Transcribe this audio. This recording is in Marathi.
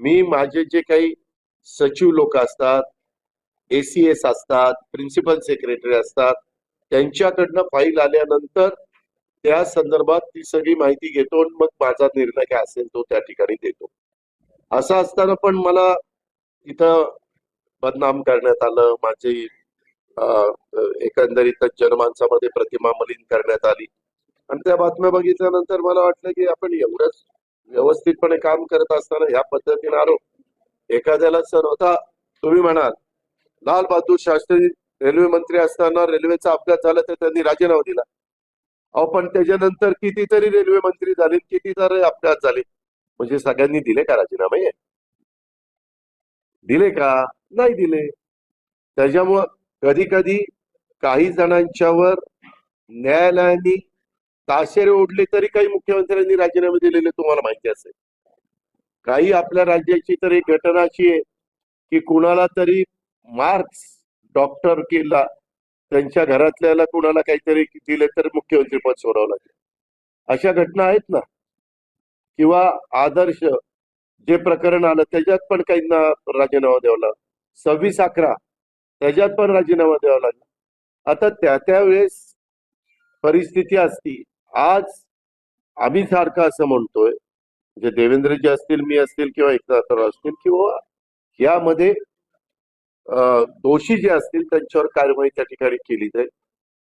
मी माझे जे काही सचिव लोक असतात एसीएस असतात प्रिन्सिपल सेक्रेटरी असतात त्यांच्याकडनं फाईल आल्यानंतर त्या संदर्भात ती सगळी माहिती घेतो आणि मग माझा निर्णय काय असेल तो त्या ठिकाणी देतो. असं असताना पण मला तिथं बदनाम करण्यात आलं. माझी एकंदरीत जनमानसामध्ये प्रतिमा मलिन करण्यात आली. आणि त्या बातम्या बघितल्यानंतर मला वाटलं की आपण एवढंच व्यवस्थितपणे काम करत असताना ह्या पद्धतीने आरोप एखाद्याला सर होता तुम्ही म्हणाल लाल बहादूर शास्त्री रेल्वे मंत्री असताना रेल्वेचा अपघात झाला तर त्यांनी राजीनामा दिला. अहो पण त्याच्यानंतर कितीतरी रेल्वे मंत्री झाले कितीतरी अपघात झाले. म्हणजे सगळ्यांनी दिले का राजीनामे? दिले का? नाही दिले. त्याच्यामुळं कधी कधी काही जणांच्यावर न्यायालयाने ताशेरे ओढले तरी काही मुख्यमंत्र्यांनी राजीनामे दिलेले तुम्हाला माहिती असेल. काही आपल्या राज्याची तर एक घटना अशी आहे की कुणाला तरी मार्क्स डॉक्टर केला त्यांच्या घरातल्याला कुणाला काहीतरी दिले तर मुख्यमंत्री पद सोडावं लागेल. अशा घटना आहेत ना? किंवा आदर्श जे प्रकरण आलं त्याच्यात पण काहींना राजीनामा द्यावा लागला. सव्वीस अकरा त्याच्यात पण राजीनामा द्यावा लागला. आता त्या त्या वेळेस परिस्थिती असती. आज आम्ही सारखं असं म्हणतोय म्हणजे देवेंद्रजी असतील मी असतील किंवा एकनाथराव असतील किंवा यामध्ये दोषी जे असतील त्यांच्यावर कारवाई त्या ठिकाणी केली जाईल.